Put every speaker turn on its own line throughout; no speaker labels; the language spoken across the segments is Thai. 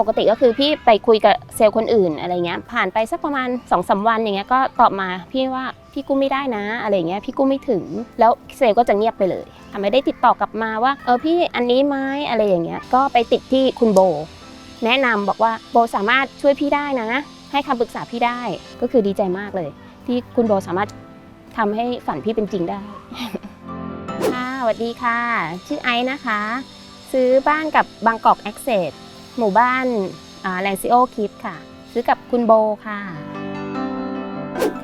ปกติก็คือพี่ไปคุยกับเซลล์คนอื่นอะไรเงี้ยผ่านไปสักประมาณ2อสาวันอย่างเงี้ยก็ตอบมาพี่ว่าพี่กู้ไม่ได้นะอะไรเงี้ยพี่กู้ไม่ถึง แล้วเซลล์ก็จะเงียบไปเลยทำไม่ได้ติดต่อกลับมาว่าเออพี่อันนี้ไหมอะไรอย่างเงี้ยก็ไปติดที่คุณโบ แนะนำบอกว่าโบสามารถช่วยพี่ได้นะ ให้คำปรึกษาพี่ได้ก็คือดีใจมากเลย ที่คุณโบสามารถทำให้ฝันพี่เป็นจริงได้ค่ะสวัสดีค่ะ ชื่อไอซ์นะคะ ซื้อบ้านกับบางกอกแอคเซส หมู่บ้านแลนซิโอคิดค่ะ ซื้อกับคุณโบค่ะ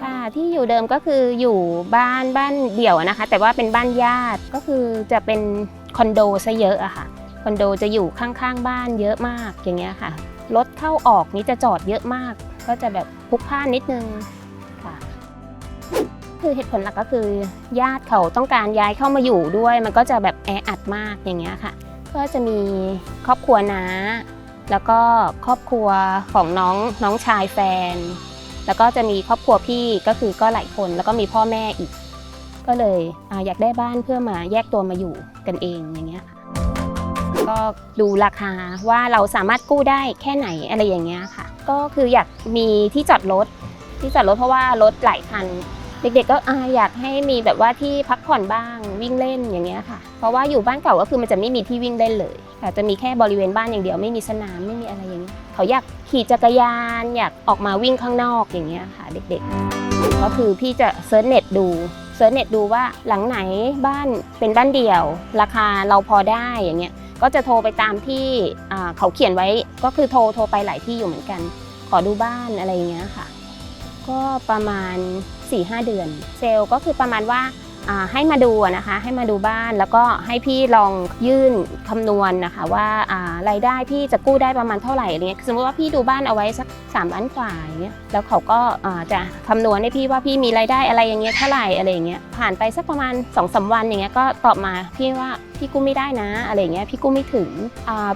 ค่ะที่อยู่เดิมก็คืออยู่บ้านบ้านเดี่ยวนะคะ แต่ว่าเป็นบ้านญาติก็คือจะเป็นคอนโดซะเยอะอะค่ะคอนโดจะอยู่ข้างๆบ้านเยอะมากอย่างเงี้ยค่ะรถเข้าออกนี้จะจอดเยอะมาก ก็จะแบบพุกพ่านนิดนึงค่ะ คือเหตุผลหลักก็คือ ญาติเขาต้องการย้ายเข้ามาอยู่ด้วย มันก็จะแบบแออัดมากอย่างเงี้ยค่ะ ก็จะมีครอบครัวน้า แล้วก็ครอบครัวของน้องน้องชายแฟน แล้วก็จะมีครอบครัวพี่ก็คือก็หลายคนแล้วก็มีพ่อแม่อีก ก็เลยออยากได้บ้านเพื่อมาแยกตัวมาอยู่กันเองอย่างเงี้ยค่ะก็ดูราคาว่าเราสามารถกู้ได้แค่ไหนอะไรอย่างเงี้ยค่ะ ก็คืออยากมีที่จอดรถที่จอดรถเพราะว่ารถหลายคัน เด็กๆก็ออยากให้มีแบบว่าที่พักผ่อนบ้างวิ่งเล่นอย่างเงี้ยค่ะ เพราะว่าอยู่บ้านเก่าก็คือมันจะไม่มีที่วิ่งเล่นเลยค่ะจะมีแค่บริเวณบ้านอย่างเดียวไม่มีสนามไม่มีอะไรอย่างเงี้ยเขาอยากขี่จักรยาน อยากออกมาวิ่งข้างนอกอย่างเงี้ยค่ะ เด็กๆ ก็คือพี่จะเซิร์ชเน็ตดูเซิร์ชเน็ตดูว่าหลังไหนบ้านเป็นบ้านเดี่ยว ราคาเราพอได้อย่างเงี้ยก็จะโทรไปตามที่เขาเขียนไว้ก็คือโทรโทรไปหลายที่อยู่เหมือนกัน ขอดูบ้านอะไรอย่างเงี้ยค่ะ ก็ประมาณ 4-5 เดือน เซลล์ก็คือประมาณว่าให้มาดูนะคะให้มาดูบ้านแล้วก็ให้พี่ลองยื่นคำนวณนะคะว่าารายได้พี่จะกู้ได้ประมาณเท่าไหร่อะไรเงี้ยสมมติว่าพี่ดูบ้านเอาไว้สัก3ล้านกว่าอย่างเงี้ยแล้วเขาก็าจะคำนวณให้พี่ว่าพี่มีรายได้อะไรอย่างเงี้ยเท่าไหร่อะไรเงี้ยผ่านไปสักประมาณ2อสาวันอย่างเงี้ยก็ตอบมาพี่ว่าพี่กู้ไม่ได้นะอะไรเงี้ยพี่กู้ไม่ถึง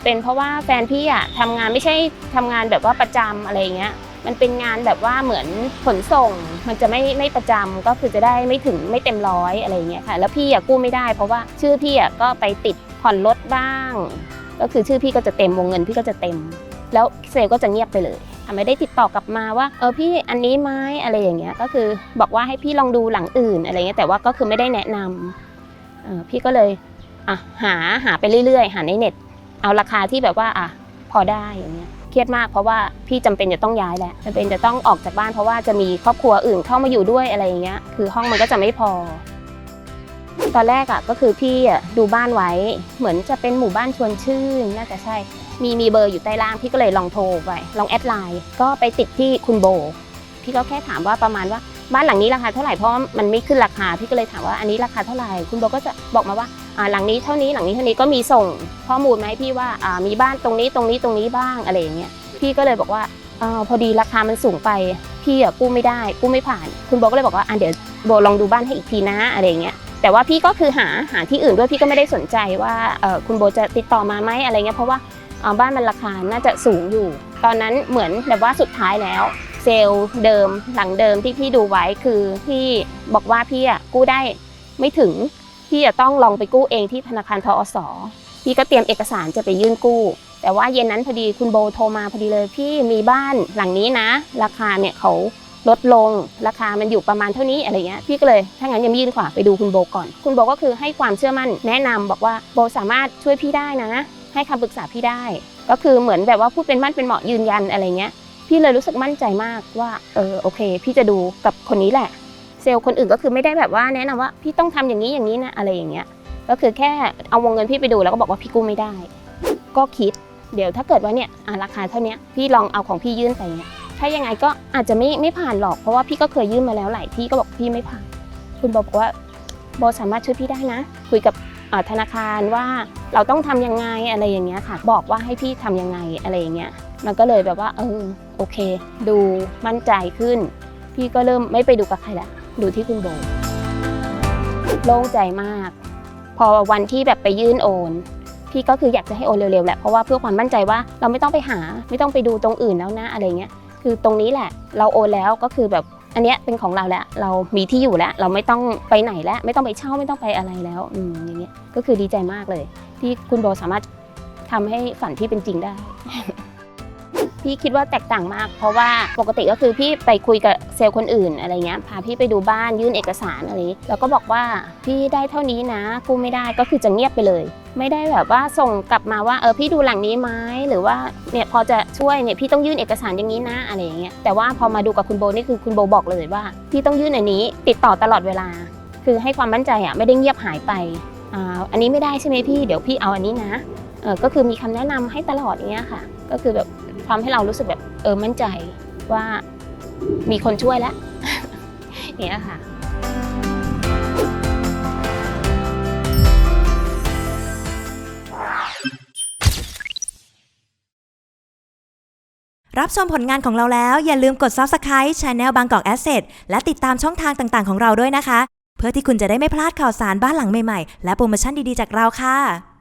เป็นเพราะว่าแฟนพี่อะทำงานไม่ใช่ทำงานแบบว่าประจำอะไรอย่างเงี้ย มันเป็นงานแบบว่าเหมือนขนส่ง มันจะไม่ไม่ประจำก็คือจะได้ไม่ถึงไม่เต็มร้อยอะไรเงี้ยค่ะ แล้วพี่อะกู้ไม่ได้ เพราะว่าชื่อพี่อะก็ไปติดผ่อนรถบ้าง ก็คือชื่อพี่ก็จะเต็มวงเงินพี่ก็จะเต็ม แล้วเซลก็จะเงียบไปเลยอะไม่ได้ติดต่อกลับมาว่าเออพี่อันนี้ไหมอะไรอย่างเงี้ยก็คือบอกว่าให้พี่ลองดูหลังอื่นอะไรเงี้ยแต่ว่าก็คือไม่ได้แนะนำเออพี่ก็เลยอะหาหาไปเรื่อยๆ หาในเน็ต เอาราคาที่แบบว่าอะพอได้อย่างเงี้ย เครียดมากเพราะว่าพี่จำเป็นจะต้องย้ายแหละจำเป็นจะต้องออกจากบ้านเพราะว่าจะมีครอบครัวอื่นเข้ามาอยู่ด้วยอะไรอย่างเงี้ยคือห้องมันก็จะไม่พอ ตอนแรกอะก็คือพี่อะดูบ้านไว้ เหมือนจะเป็นหมู่บ้านชวนชื่นน่าจะใช่ มีมีเบอร์อยู่ใต้ล่างพี่ก็เลยลองโทรไปลองแอดไลน์ก็ไปติดที่คุณโบ พี่ก็แค่ถามว่าประมาณว่า บ้านหลังนี้ราคาเท่าไหร่เพราะมันไม่ขึ้นราคาพี่ก็เลยถามว่าอันนี้ราคาเท่าไหร่คุณโบก็จะบอกมาว่าอ่าหลังนี้เท่านี้หลังนี้เท่านี้ก็มีส่งข้อมูลมาให้พี่ว่าอ่ามีบ้านตรงนี้ตรงนี้ตรงนี้บ้างอะไรอย่างเงี้ยพี่ก็เลยบอกว่าอพอดีราคามันสูงไปพี่อะกู้ไม่ได้กู้ไม่ผ่าน คุณโบก็เลยบอกว่าอะเดี๋ยวโบลองดูบ้านให้อีกทีนะอะไรอย่างเงี้ยแต่ว่าพี่ก็คือหาหาที่อื่นด้วยพี่ก็ไม่ได้สนใจว่าเออคุณโบจะติดต่อมาไหมอะไรเงี้ยเพราะว่าอ่อบ้านมันราคาน่าจะสูงอยู่ ตอนนั้นเหมือนแบบว่าสุดท้ายแล้ว เซลล์เดิมหลังเดิมที่พี่ดูไว้คือพี่บอกว่าพี่อะกู้ได้ไม่ถึงพี่จะต้องลองไปกู้เองที่ธนาคารทอสพี่ก็เตรียมเอกสารจะไปยื่นกู้ แต่ว่าเย็นนั้นพอดีคุณโบโทรมาพอดีเลยพี่มีบ้านหลังนี้นะ ราคาเนี่ยเขาลดลงราคามันอยู่ประมาณเท่านี้อะไรเงี้ยพี่ก็เลยถ้างั้นยังยื่นขวาไปดูคุณโบก่อน คุณโบก็คือให้ความเชื่อมั่นแนะนำบอกว่าโบสามารถช่วยพี่ได้นะ ให้คำปรึกษาพี่ได้ ก็คือเหมือนแบบว่าพูดเป็นมั่นเป็นเหมาะยืนยันอะไรเงี้ย พี่เลยรู้สึกมั่นใจมากว่าเออโอเค พี่จะดูกับคนนี้แหละ เซลล์คนอื่นก็คือไม่ได้แบบว่าแนะนำว่าพี่ต้องทำอย่างนี้อย่างนี้นะอะไรอย่างเงี้ยก็คือแค่เอาวงเงินพี่ไปดูแล้วก็บอกว่าพี่กู้ไม่ได้ ก็คิดเดี๋ยวถ้าเกิดว่าเนี่ยอะราคาเท่านี้พี่ลองเอาของพี่ยื่นไปเนี่ยถ้ายังไงก็อาจจะไม่ไม่ผ่านหรอกเพราะว่าพี่ก็เคยยื่นมาแล้วหลายที่ก็บอกพี่ไม่ผ่าน คุณบอกว่าโบสามารถช่วยพี่ได้นะ คุยกับธนาคารว่าเราต้องทำยังไงอะไรอย่างเงี้ยค่ะ บอกว่าให้พี่ทำยังไงอะไรอย่างเงี้ย มันก็เลยแบบว่าเออโอเค ดูมั่นใจขึ้น พี่ก็เริ่มไม่ไปดูกับใครละดูที่คุณโบโล่งใจมาก พอวันที่แบบไปยื่นโอน พี่ก็คืออยากจะให้โอนเร็วๆแหละเพราะว่าเพื่อความมั่นใจว่าเราไม่ต้องไปหา ไม่ต้องไปดูตรงอื่นแล้วนะอะไรเงี้ยคือตรงนี้แหละ เราโอนแล้วก็คือแบบอันเนี้ยเป็นของเราแล้วเรามีที่อยู่แล้ว เราไม่ต้องไปไหนแล้ว ไม่ต้องไปเช่าไม่ต้องไปอะไรแล้วอืมอย่างเงี้ยก็คือดีใจมากเลย ที่คุณโบสามารถทำให้ฝันที่เป็นจริงได้ พี่คิดว่าแตกต่างมาก เพราะว่าปกติก็คือพี่ไปคุยกับเซลล์คนอื่นอะไรเงี้ยพาพี่ไปดูบ้านยื่นเอกสารอะไรแล้วก็บอกว่าพี่ได้เท่านี้นะกู้ไม่ได้ก็คือจะเงียบไปเลย ไม่ได้แบบว่าส่งกลับมาว่าเออพี่ดูหลังนี้ไหมหรือว่าเนี่ยพอจะช่วยเนี่ยพี่ต้องยื่นเอกสารอย่างนี้นะอะไรอย่างเงี้ยแต่ว่าพอมาดูกับคุณโบนี่คือคุณโบบอกเลยว่า พี่ต้องยื่นอันนี้ ติดต่อตลอดเวลา คือให้ความมั่นใจอะไม่ได้เงียบหายไปอ่าอันนี้ไม่ได้ใช่ไหมพี่เดี๋ยวพี่เอาอันนี้นะเออก็คือมีคำแนะนำให้ตลอดอย่างเงี้ยค่ะ ก็คือแบบ ทำให้เรารู้สึกแบบเออมั่นใจว่ามีคนช่วยแล้วอย่างเงี้ยค่ะ
รับชมผลงานของเราแล้ว อย่าลืมกด Subscribe Channel บางกอก Asset และติดตามช่องทางต่างๆ ของเราด้วยนะคะ เพื่อที่คุณจะได้ไม่พลาดข่าวสารบ้านหลังใหม่ๆ และโปรโมชั่นดีๆ จากเราค่ะ